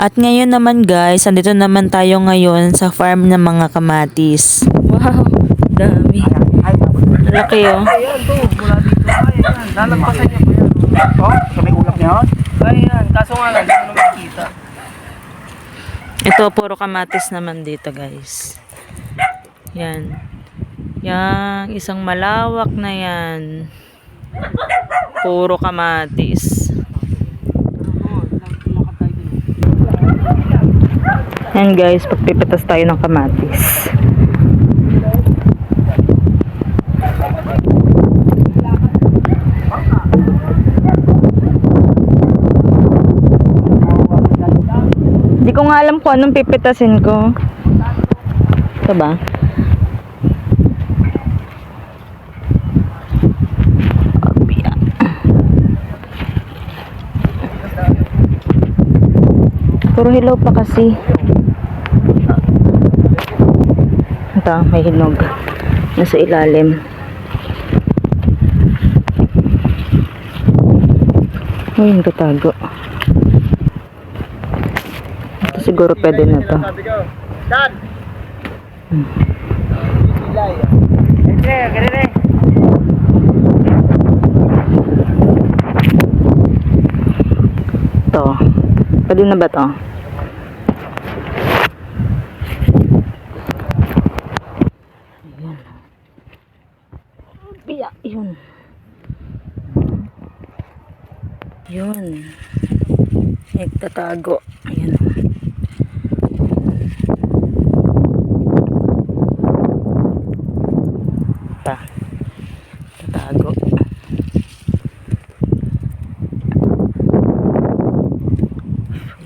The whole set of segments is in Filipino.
At ngayon naman guys, andito naman tayo ngayon sa farm ng mga kamatis. Wow, dami. Laki oh. Ayan, to. Mula dito. Ay, ayan. Lalampasan niya po yan. Oh, sa may ulap niya. Ayan. Kaso nga lang, hindi. Ito, puro kamatis naman dito guys. Yan. Yan, isang malawak na yan. Puro kamatis. Yan guys, pagpipitas tayo ng kamatis. Hindi ko nga alam kung anong pipitasin ko. Ito ba? Puro hilaw pa kasi. Ito, may hinog. Nasa ilalim. Uy, nagtatago. Ito siguro pwede na to. Dad! Ganun eh. To. Pwede na ba to? Ayan. Biya, yun. Yun. Nagtatago. Ayan. Ta. Tatago.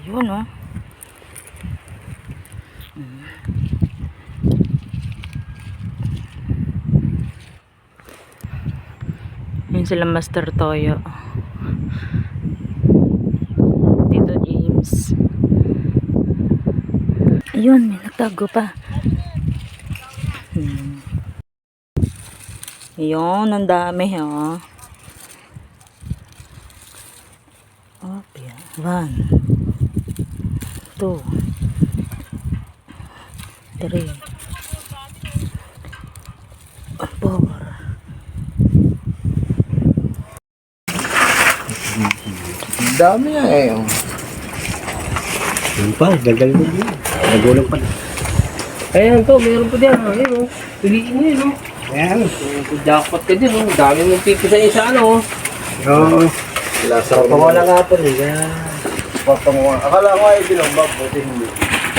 Yun, oh. Yun sila Master Toyo. Ayun, may nagtago pa. Hmm. Yun, ang dami, oh. Oh, yeah. One. Two. Three. Four. Dami yan eh. oh. Yun pa, gagal mo. Nagulang pa. Ayan to, meron po dyan. Ayan o. Piliin mo yun o. Ayan. Jackpot ka din o. Dami mong pipisain sa ano o. Oo. Lasa ko. Pawala nga po rin. Papanguha. Akala ko ay binumbag. Buti hindi.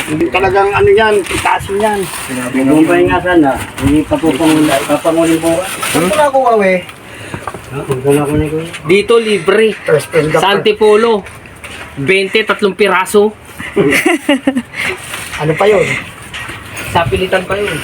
Hindi talagang ano yan, itasin yan. Nagumpay nga sana. Hindi pa po panguli, papanguli po. Saan ko nakuha we? Na. Dito libre. First and the Sa Antipolo. 20, tatlong piraso. Ano pa yun? Sa pilitan pa yun.